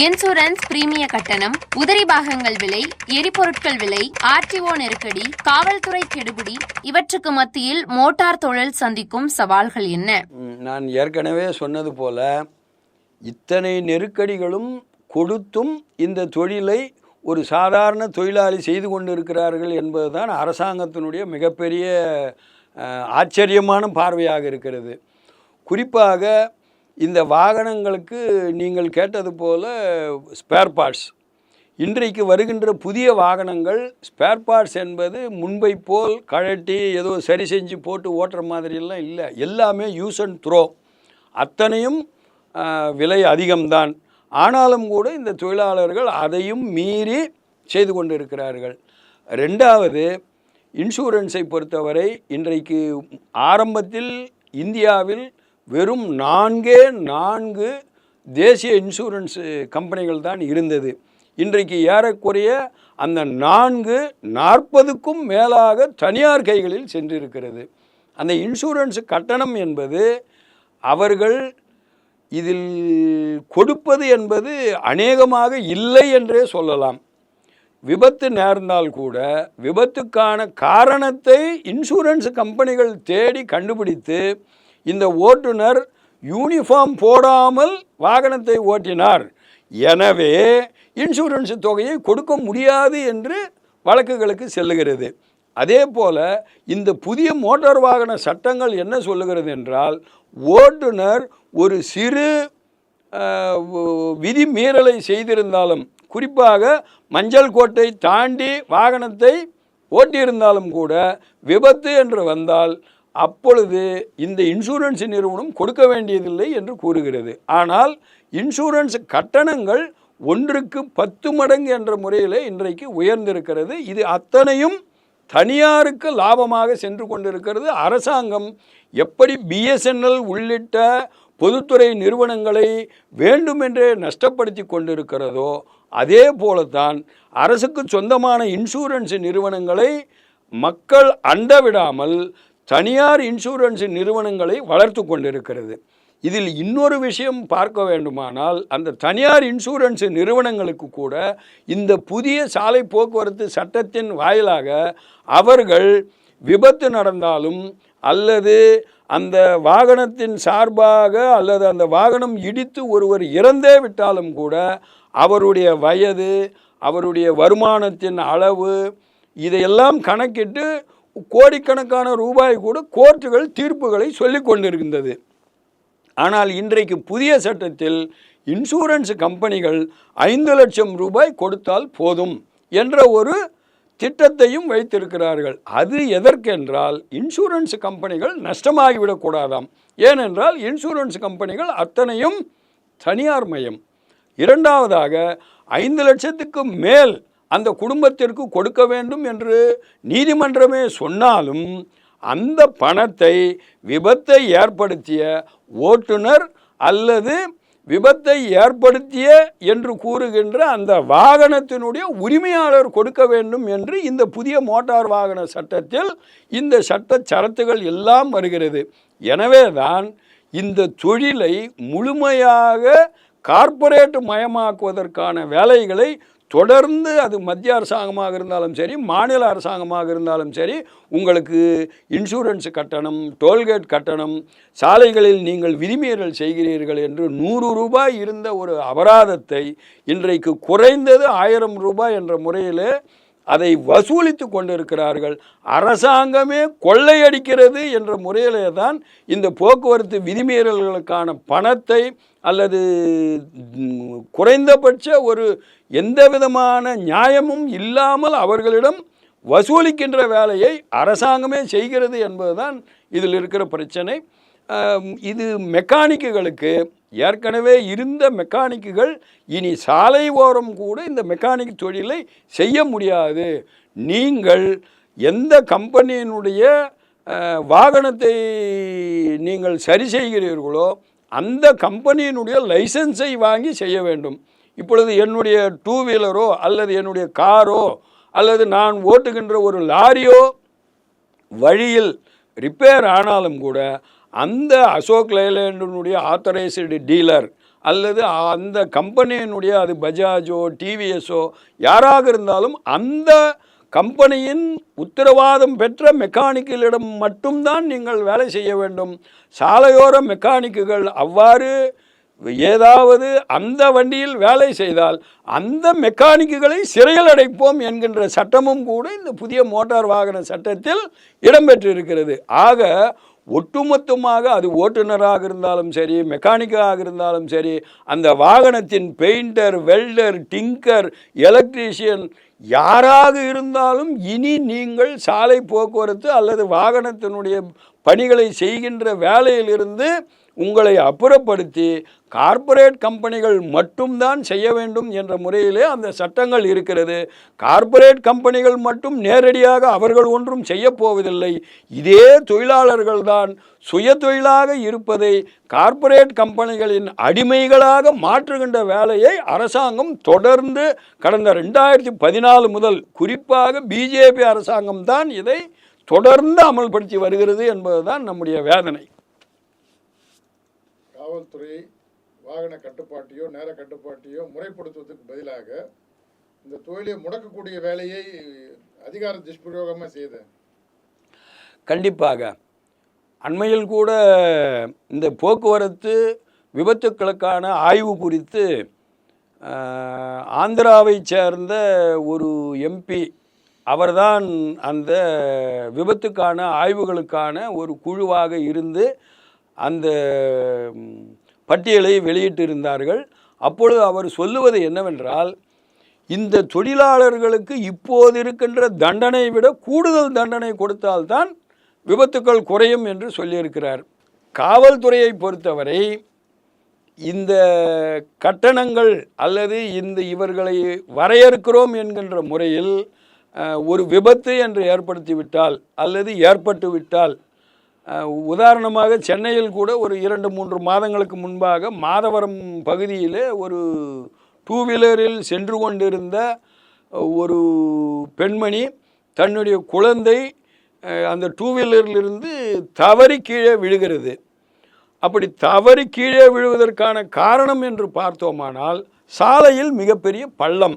Insurance பிரீமிய கட்டணம் உதிரி பாகங்கள் விலை எரிபொருட்கள் விலை ஆர்டிஓ நெருக்கடி காவல்துறை கெடுபிடி இவற்றுக்கு மத்தியில் மோட்டார் தொழில் சந்திக்கும் சவால்கள் என்ன? நான் ஏற்கனவே சொன்னது போல இத்தனை நெருக்கடிகளும் கொடுத்தும் இந்த தொழிலை ஒரு சாதாரண தொழிலாளி செய்து கொண்டிருக்கிறார்கள் என்பதுதான் அரசாங்கத்தினுடைய மிகப்பெரிய ஆச்சரியமான பார்வையாக இருக்கிறது. குறிப்பாக இந்த வாகனங்களுக்கு நீங்கள் கேட்டது போல் ஸ்பேர் பார்ட்ஸ் இன்றைக்கு வருகின்ற புதிய வாகனங்கள் ஸ்பேர் பார்ட்ஸ் என்பது முன்பை போல் கழட்டி ஏதோ சரி செஞ்சு போட்டு ஓட்டுற மாதிரியெல்லாம் இல்லை. எல்லாமே யூஸ் அண்ட் த்ரோ அத்தனையும் விலை அதிகம்தான். ஆனாலும் கூட இந்த தொழிலாளர்கள் அதையும் மீறி செய்து கொண்டிருக்கிறார்கள். ரெண்டாவது இன்சூரன்ஸை பொறுத்தவரை இன்றைக்கு ஆரம்பத்தில் இந்தியாவில் வெறும் நான்கே நான்கு தேசிய இன்சூரன்ஸ் கம்பெனிகள் தான் இருந்தது. இன்றைக்கு ஏறக்குறைய அந்த நான்கு நாற்பதுக்கும் மேலாக தனியார் கைகளில் சென்றிருக்கிறது. அந்த இன்சூரன்ஸ் கட்டணம் என்பது அவர்கள் இதில் கொடுப்பது என்பது அநேகமாக இல்லை என்றே சொல்லலாம். விபத்து நேர்ந்தால் கூட விபத்துக்கான காரணத்தை இன்சூரன்ஸ் கம்பெனிகள் தேடி கண்டுபிடித்து இந்த ஓட்டுநர் யூனிஃபார்ம் போடாமல் வாகனத்தை ஓட்டினார். எனவே இன்சூரன்ஸ் தொகையை கொடுக்க முடியாது என்று வழக்குகளுக்கு செல்லுகிறது. அதே போல இந்த புதிய மோட்டார் வாகன சட்டங்கள் என்ன சொல்லுகிறது என்றால் ஓட்டுநர் ஒரு சிறு விதி மீறலை செய்திருந்தாலும் குறிப்பாக மஞ்சள் கோட்டை தாண்டி வாகனத்தை ஓட்டியிருந்தாலும் கூட விபத்து என்று வந்தால் அப்பொழுது இந்த இன்சூரன்ஸ் நிறுவனம் கொடுக்க வேண்டியதில்லை என்று கூறுகிறது. ஆனால் இன்சூரன்ஸ் கட்டணங்கள் ஒன்றுக்கு பத்து மடங்கு என்ற முறையில் இன்றைக்கு உயர்ந்திருக்கிறது. இது அத்தனையும் தனியாருக்கு லாபமாக சென்று கொண்டிருக்கிறது. அரசாங்கம் எப்படி பிஎஸ்என்எல் உள்ளிட்ட பொதுத்துறை நிறுவனங்களை வேண்டுமென்றே நஷ்டப்படுத்தி கொண்டிருக்கிறதோ அதே போலத்தான் அரசுக்கு சொந்தமான இன்சூரன்ஸ் நிறுவனங்களை மக்கள் அண்டவிடாமல் தனியார் இன்சூரன்ஸ் நிறுவனங்களை வளர்த்து கொண்டிருக்கிறது. இதில் இன்னொரு விஷயம் பார்க்க வேண்டுமானால் அந்த தனியார் இன்சூரன்ஸ் நிறுவனங்களுக்கு கூட இந்த புதிய சாலை போக்குவரத்து சட்டத்தின் வாயிலாக அவர்கள் விபத்து நடந்தாலும் அல்லது அந்த வாகனத்தின் சார்பாக அல்லது அந்த வாகனம் இடித்து ஒருவர் இறந்தே விட்டாலும் கூட அவருடைய வயது அவருடைய வருமானத்தின் அளவு இதையெல்லாம் கணக்கிட்டு கோடிக்கணக்கான ரூபாய் கூட கோர்ட்டுகள் தீர்ப்புகளை சொல்லி கொண்டிருக்கின்றது. ஆனால் இன்றைக்கு புதிய சட்டத்தில் இன்சூரன்ஸ் கம்பெனிகள் ஐந்து லட்சம் ரூபாய் கொடுத்தால் போதும் என்ற ஒரு திட்டத்தையும் வைத்திருக்கிறார்கள். அது எதற்கென்றால் இன்சூரன்ஸ் கம்பெனிகள் நஷ்டமாகிவிடக்கூடாதாம் ஏனென்றால் இன்சூரன்ஸ் கம்பெனிகள் அத்தனையும் தனியார் மயம். இரண்டாவதாக ஐந்து லட்சத்துக்கு மேல் அந்த குடும்பத்திற்கு கொடுக்க வேண்டும் என்று நீதிமன்றமே சொன்னாலும் அந்த பணத்தை விபத்தை ஏற்படுத்திய ஓட்டுநர் அல்லது விபத்தை ஏற்படுத்திய என்று கூறுகின்ற அந்த வாகனத்தினுடைய உரிமையாளர் கொடுக்க வேண்டும் என்று இந்த புதிய மோட்டார் வாகன சட்டத்தில் இந்த சட்ட சரத்துகள் எல்லாம் வருகிறது. எனவே தான் இந்த தொழிலை முழுமையாக கார்ப்பரேட் மயமாக்குவதற்கான வேலைகளை தொடர்ந்து அது மத்திய அரசாங்கமாக இருந்தாலும் சரி மாநில அரசாங்கமாக இருந்தாலும் சரி உங்களுக்கு இன்சூரன்ஸ் கட்டணம் டோல்கேட் கட்டணம் சாலைகளில் நீங்கள் விதிமீறல் செய்கிறீர்கள் என்று நூறு ரூபாய் இருந்த ஒரு அபராதத்தை இன்றைக்கு குறைந்தது ஆயிரம் ரூபாய் என்ற முறையில் அதை வசூலித்து கொண்டிருக்கிறார்கள். அரசாங்கமே கொள்ளையடிக்கிறது என்ற முறையிலே தான் இந்த போக்குவரத்து விதிமீறல்களுக்கான பணத்தை அல்லது குறைந்தபட்ச ஒரு எந்த விதமான நியாயமும் இல்லாமல் அவர்களிடம் வசூலிக்கின்ற வேலையை அரசாங்கமே செய்கிறது என்பதுதான் இதில் இருக்கிற பிரச்சனை. இது மெக்கானிக்குகளுக்கு ஏற்கனவே இருந்த மெக்கானிக்குகள் இனி சாலை ஓரம் கூட இந்த மெக்கானிக் தொழிலை செய்ய முடியாது. நீங்கள் எந்த கம்பெனியினுடைய வாகனத்தை நீங்கள் சரி செய்கிறீர்களோ அந்த கம்பெனியினுடைய லைசன்ஸை வாங்கி செய்ய வேண்டும். இப்பொழுது என்னுடைய டூ வீலரோ அல்லது என்னுடைய காரோ அல்லது நான் ஓட்டுகின்ற ஒரு லாரியோ வழியில் ரிப்பேர் ஆனாலும் கூட அந்த அசோக் லேலேண்டனுடைய ஆத்தரைஸ்டு டீலர் அல்லது அந்த கம்பெனியினுடைய அது பஜாஜோ டிவிஎஸோ யாராக இருந்தாலும் அந்த கம்பெனியின் உத்தரவாதம் பெற்ற மெக்கானிக்கலிடம் மட்டும்தான் நீங்கள் வேலை செய்ய வேண்டும். சாலையோர மெக்கானிக்குகள் அவ்வாறு ஏதாவது அந்த வண்டியில் வேலை செய்தால் அந்த மெக்கானிக்குகளை சிறையில் அடைப்போம் என்கின்ற சட்டமும் கூட இந்த புதிய மோட்டார் வாகன சட்டத்தில் இடம்பெற்றிருக்கிறது. ஆக ஒட்டுமொத்தமாக அது ஓட்டுநராக இருந்தாலும் சரி மெக்கானிக்காக இருந்தாலும் சரி அந்த வாகனத்தின் பெயிண்டர் வெல்டர் டிங்கர் எலக்ட்ரீஷியன் யாராக இருந்தாலும் இனி நீங்கள் சாலை போக்குவரத்து அல்லது வாகனத்தினுடைய பணிகளை செய்கின்ற வேலையிலிருந்து உங்களை அப்புறப்படுத்தி கார்ப்பரேட் கம்பெனிகள் மட்டும்தான் செய்ய வேண்டும் என்ற முறையிலே அந்த சட்டங்கள் இருக்கிறது. கார்ப்பரேட் கம்பெனிகள் மட்டும் நேரடியாக அவர்கள் ஒன்றும் செய்யப்போவதில்லை இதே தொழிலாளர்கள்தான் சுய தொழிலாக இருப்பதை கார்ப்பரேட் கம்பெனிகளின் அடிமைகளாக மாற்றுகின்ற வேலையை அரசாங்கம் தொடர்ந்து கடந்த ரெண்டாயிரத்தி பதினாலு முதல் குறிப்பாக பிஜேபி அரசாங்கம் தான் இதை தொடர்ந்து அமல்படுத்தி வருகிறது என்பதுதான் நம்முடைய வேதனை. காவல்துறை வாகன கட்டுப்பாட்டையோ நேர கட்டுப்பாட்டையோ முறைப்படுத்துவதற்கு பதிலாக இந்த தொழிலை முடக்கக்கூடிய வேலையை அதிகார துஷ்பிரயோகமாக செய்த கண்டிப்பாக. அண்மையில் கூட இந்த போக்குவரத்து விபத்துக்களுக்கான ஆய்வு குறித்து ஆந்திராவை ஆந்திராவைச் சேர்ந்த ஒரு எம்பி அவர்தான் அந்த விபத்துக்கான ஆய்வுகளுக்கான ஒரு குழுவாக இருந்து அந்த பட்டியலை வெளியிட்டிருந்தார்கள். அப்பொழுது அவர் சொல்லுவது என்னவென்றால் இந்த தொழிலாளர்களுக்கு இப்போது இருக்கின்ற தண்டனை விட கூடுதல் தண்டனை கொடுத்தால்தான் விபத்துக்கள் குறையும் என்று சொல்லியிருக்கிறார். காவல்துறையை பொறுத்தவரை இந்த கட்டணங்கள் அல்லது இந்த இவர்களை வரையறுக்கிறோம் என்கின்ற முறையில் ஒரு விபத்து என்று ஏற்படுத்திவிட்டால் அல்லது ஏற்பட்டுவிட்டால் உதாரணமாக சென்னையில் கூட ஒரு இரண்டு மூன்று மாதங்களுக்கு முன்பாக மாதவரம் பகுதியில் ஒரு டூ வீலரில் சென்று கொண்டிருந்த ஒரு பெண்மணி தன்னுடைய குழந்தை அந்த டூ வீலரிலிருந்து தவறி கீழே விழுகிறது. அப்படி தவறி கீழே விழுவதற்கான காரணம் என்று பார்த்தோமானால் சாலையில் மிகப்பெரிய பள்ளம்.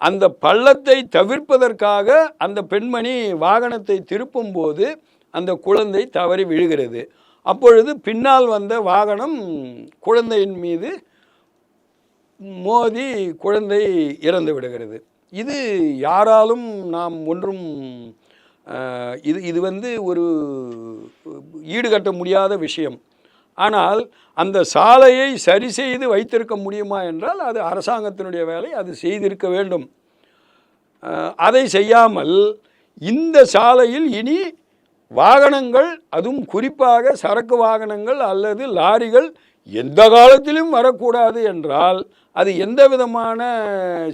அந்த பள்ளத்தை தவிர்ப்பதற்காக அந்த பெண்மணி வாகனத்தை திருப்பும்போது அந்த குழந்தை தவறி விழுகிறது. அப்பொழுது பின்னால் வந்த வாகனம் குழந்தையின் மீது மோதி குழந்தை இறந்து விடுகிறது. இது யாராலும் நாம் ஒன்றும் இது இது வந்து ஒரு ஈடுகட்ட முடியாத விஷயம். ஆனால் அந்த சாலையை சரி செய்து வைத்திருக்க முடியுமா என்றால் அது அரசாங்கத்தினுடைய வேலை அது செய்திருக்க வேண்டும். அதை செய்யாமல் இந்த சாலையில் இனி வாகனங்கள் அதுவும் குறிப்பாக சரக்கு வாகனங்கள் அல்லது லாரிகள் எந்த காலத்திலும் வரக்கூடாது என்றால் அது எந்த விதமான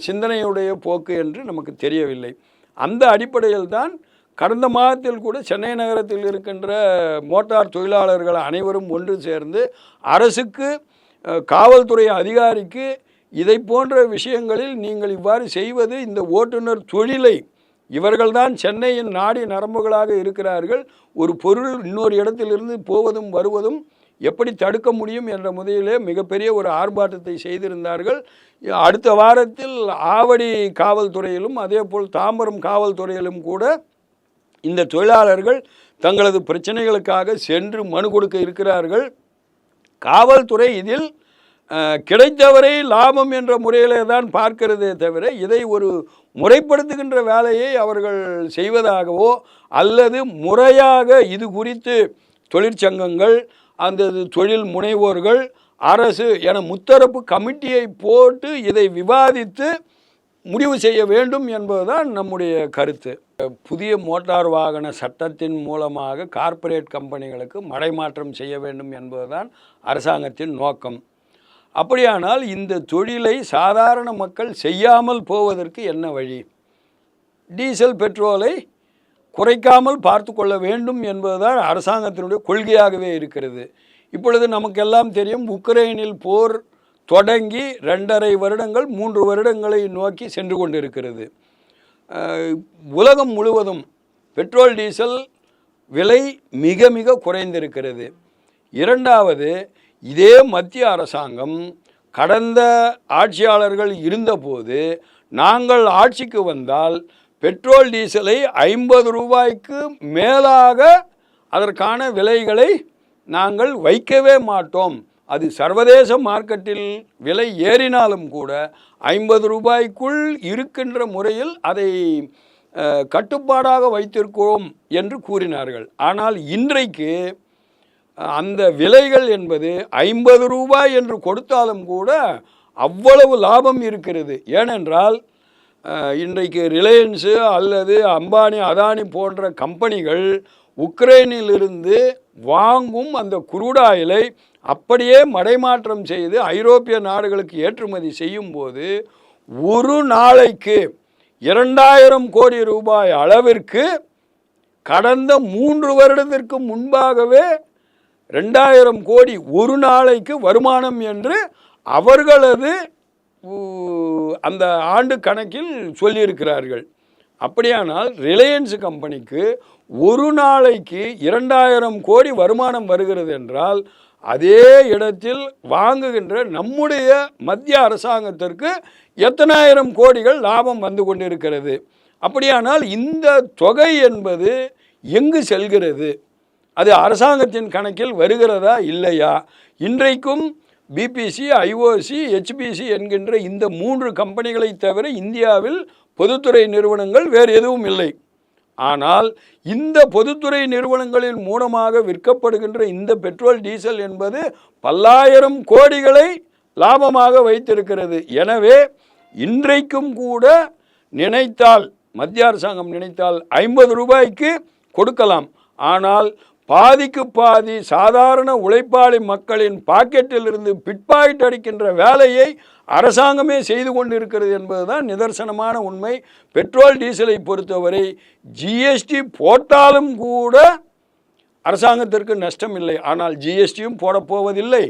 சிந்தனையுடைய போக்கு என்று நமக்கு தெரியவில்லை. அந்த அடிப்படையில் தான் கடந்த மாதத்தில் கூட சென்னை நகரத்தில் இருக்கின்ற மோட்டார் தொழிலாளர்கள் அனைவரும் ஒன்று சேர்ந்து அரசுக்கு காவல்துறை அதிகாரிக்கு இதை போன்ற விஷயங்களில் நீங்கள் இவ்வாறு செய்வது இந்த ஓட்டுநர் தொழிலை இவர்கள்தான் சென்னையின் நாடி நரம்புகளாக இருக்கிறார்கள். ஒரு பொருள் இன்னொரு இடத்திலிருந்து போவதும் வருவதும் எப்படி தடுக்க முடியும் என்ற முறையிலே மிகப்பெரிய ஒரு ஆர்ப்பாட்டத்தை செய்திருந்தார்கள். அடுத்த வாரத்தில் ஆவடி காவல்துறையிலும் அதேபோல் தாம்பரம் காவல்துறையிலும் கூட இந்த தொழிலாளர்கள் தங்களது பிரச்சனைகளுக்காக சென்று மனு கொடுக்க இருக்கிறார்கள். காவல்துறை இதில் கிடைத்தவரை லாபம் என்ற முறையிலே தான் பார்க்கிறதே தவிர இதை ஒரு முறைப்படுத்துகின்ற வேலையை அவர்கள் செய்வதாகவோ அல்லது முறையாக இது குறித்து தொழிற்சங்கங்கள் அந்த தொழில் முனைவோர்கள் அரசு என முத்தரப்பு கமிட்டியை போட்டு இதை விவாதித்து முடிவு செய்ய வேண்டும் என்பதுதான் நம்முடைய கருத்து. புதிய மோட்டார் வாகன சட்டத்தின் மூலமாக கார்ப்பரேட் கம்பெனிகளுக்கு மடைமாற்றம் செய்ய வேண்டும் என்பதுதான் அரசாங்கத்தின் நோக்கம். அப்படியானால் இந்த தொழிலை சாதாரண மக்கள் செய்யாமல் போவதற்கு என்ன வழி? டீசல் பெட்ரோலை குறைக்காமல் பார்த்து கொள்ள வேண்டும் என்பதுதான் அரசாங்கத்தினுடைய கொள்கையாகவே இருக்கிறது. இப்பொழுது நமக்கெல்லாம் தெரியும் உக்ரைனில் போர் தொடங்கி ரெண்டரை வருடங்கள் மூன்று வருடங்களை நோக்கி சென்று கொண்டிருக்கிறது. உலகம் முழுவதும் பெட்ரோல் டீசல் விலை மிக மிக குறைந்திருக்கிறது. இரண்டாவது இதே மத்திய அரசாங்கம் கடந்த ஆட்சியாளர்கள் இருந்தபோது நாங்கள் ஆட்சிக்கு வந்தால் பெட்ரோல் டீசலை ஐம்பது ரூபாய்க்கு மேலாக அதற்கான விலைகளை நாங்கள் வைக்கவே மாட்டோம். அது சர்வதேச மார்க்கெட்டில் விலை ஏறினாலும் கூட ஐம்பது ரூபாய்க்குள் இருக்கின்ற முறையில் அதை கட்டுப்பாடாக வைத்திருக்கிறோம் என்று கூறினார்கள். ஆனால் இன்றைக்கு அந்த விலைகள் என்பது ஐம்பது ரூபாய் என்று கொடுத்தாலும் கூட அவ்வளவு லாபம் இருக்கிறது. ஏனென்றால் இன்றைக்கு ரிலையன்ஸு அல்லது அம்பானி அதானி போன்ற கம்பெனிகள் உக்ரைனிலிருந்து வாங்கும் அந்த குரூடாயிலை அப்படியே மடைமாற்றம் செய்து ஐரோப்பிய நாடுகளுக்கு ஏற்றுமதி செய்யும்போது ஒரு நாளைக்கு இரண்டாயிரம் கோடி ரூபாய் அளவிற்கு கடந்த மூன்று வருடத்திற்கு முன்பாகவே ரெண்டாயிரம் கோடி ஒரு நாளைக்கு வருமானம் என்று அவர்களது அந்த ஆண்டு கணக்கில் சொல்லியிருக்கிறார்கள். அப்படியானால் ரிலையன்ஸ் கம்பெனிக்கு ஒரு நாளைக்கு இரண்டாயிரம் கோடி வருமானம் வருகிறது என்றால் அதே இடத்தில் வாங்குகின்ற நம்முடைய மத்திய அரசாங்கத்திற்கு எத்தனாயிரம் கோடிகள் லாபம் வந்து கொண்டிருக்கிறது? அப்படியானால் இந்த தொகை என்பது எங்கு செல்கிறது? அது அரசாங்கத்தின் கணக்கில் வருகிறதா இல்லையா? இன்றைக்கும் பிபிசி ஐஓசி ஹெச்பிசி என்கின்ற இந்த மூன்று கம்பெனிகளை தவிர இந்தியாவில் பொதுத்துறை நிறுவனங்கள் வேறு எதுவும் இல்லை. ஆனால் இந்த பொதுத்துறை நிறுவனங்களின் மூலமாக விற்கப்படுகின்ற இந்த பெட்ரோல் டீசல் என்பது பல்லாயிரம் கோடிகளை லாபமாக வைத்திருக்கிறது. எனவே இன்றைக்கும் கூட நினைத்தால் மத்திய அரசாங்கம் நினைத்தால் ஐம்பது ரூபாய்க்கு கொடுக்கலாம். ஆனால் பாதிக்கு பாதி சாதாரண உழைப்பாளி மக்களின் பாக்கெட்டிலிருந்து பிட்பாயிட் அடிக்கின்ற வேலையை அரசாங்கமே செய்து கொண்டிருக்கிறது என்பதுதான் நிதர்சனமான உண்மை. பெட்ரோல் டீசலை பொறுத்தவரை ஜிஎஸ்டி போட்டாலும் கூட அரசாங்கத்திற்கு நஷ்டம் இல்லை. ஆனால் ஜிஎஸ்டியும் போடப்போவதில்லை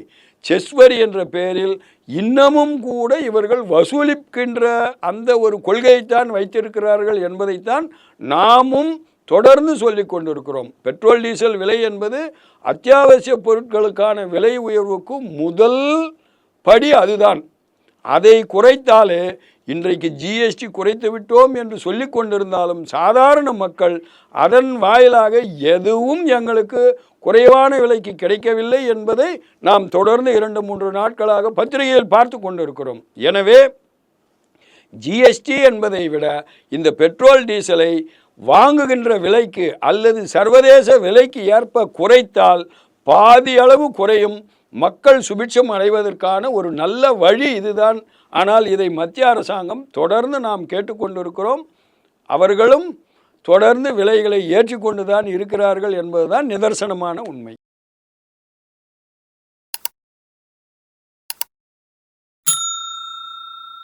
செஸ் வரி என்ற பெயரில் இன்னமும் கூட இவர்கள் வசூலிக்கின்ற அந்த ஒரு கொள்கையைத்தான் வைத்திருக்கிறார்கள் என்பதைத்தான் நாமும் தொடர்ந்து சொல்லி கொண்டிருக்கிறோம். பெட்ரோல் டீசல் விலை என்பது அத்தியாவசிய பொருட்களுக்கான விலை உயர்வுக்கு முதல் படி அதுதான். அதை குறைத்தாலே இன்றைக்கு ஜிஎஸ்டி குறைத்து விட்டோம் என்று சொல்லி கொண்டிருந்தாலும் சாதாரண மக்கள் அதன் வாயிலாக எதுவும் எங்களுக்கு குறைவான விலைக்கு கிடைக்கவில்லை என்பதை நாம் தொடர்ந்து இரண்டு மூன்று நாட்களாக பத்திரிகையில் பார்த்து கொண்டிருக்கிறோம். எனவே ஜிஎஸ்டி என்பதை விட இந்த பெட்ரோல் டீசலை வாங்குகின்ற விலைக்கு அல்லது சர்வதேச விலைக்கு ஏற்ப குறைத்தால் பாதி அளவு குறையும். மக்கள் சுபிட்சம் அடைவதற்கான ஒரு நல்ல வழி இதுதான். ஆனால் இதை மத்திய அரசாங்கம் தொடர்ந்து நாம் கேட்டுக்கொண்டிருக்கிறோம். அவர்களும் தொடர்ந்து விலைகளை ஏற்றிக்கொண்டு தான் இருக்கிறார்கள் என்பதுதான் நிதர்சனமான உண்மை.